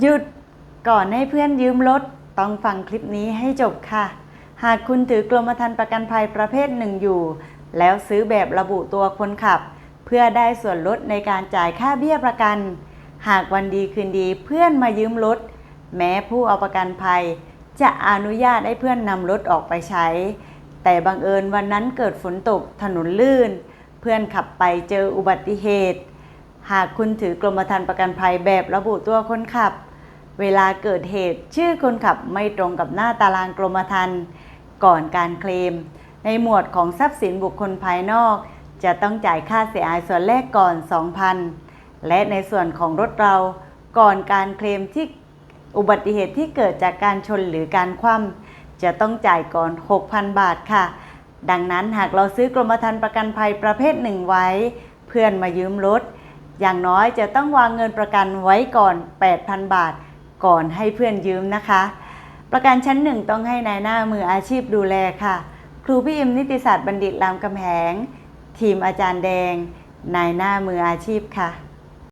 หยุดก่อนให้เพื่อนยืมรถต้องฟังคลิปนี้ให้จบค่ะ หากคุณถือกรมธรรม์ประกันภัยประเภทหนึ่งอยู่ แล้วซื้อแบบระบุตัวคนขับ เพื่อได้ส่วนลดในการจ่ายค่าเบี้ยประกัน หากวันดีคืนดีเพื่อนมายืมรถแม้ผู้เอาประกันภัย จะอนุญาตให้เพื่อนนำรถออกไปใช้ แต่บังเอิญวันนั้นเกิดฝนตกถนนลื่น เพื่อนขับไปเจออุบัติเหตุ หากคุณถือกรมธรรม์ประกันภัยแบบระบุตัวคนขับ เวลาเกิดเหตุชื่อคนขับไม่ตรงกับหน้าตารางกรมธรรม์ก่อนการเคลม ในหมวดของทรัพย์สินบุคคลภายนอก จะต้องจ่ายค่าเสียหายส่วนแรกก่อน 2,000 และในส่วนของรถเราก่อนการเคลมที่อุบัติเหตุที่เกิดจากการชนหรือการคว่ำจะต้องจ่ายก่อน 6,000 บาทค่ะ ดังนั้นหากเราซื้อกรมธรรม์ประกันภัยประเภทหนึ่งไว้ เพื่อนมายืมรถ อย่างน้อยจะต้องวางเงินประกันไว้ก่อน 8,000 บาท ก่อนให้เพื่อนยืมนะคะ ประกันชั้นหนึ่งต้องให้นายหน้ามืออาชีพดูแลค่ะ ครูพี่อิมนิติศาสตร์บัณฑิตรามกำแหง ทีมอาจารย์แดง นายหน้ามืออาชีพค่ะ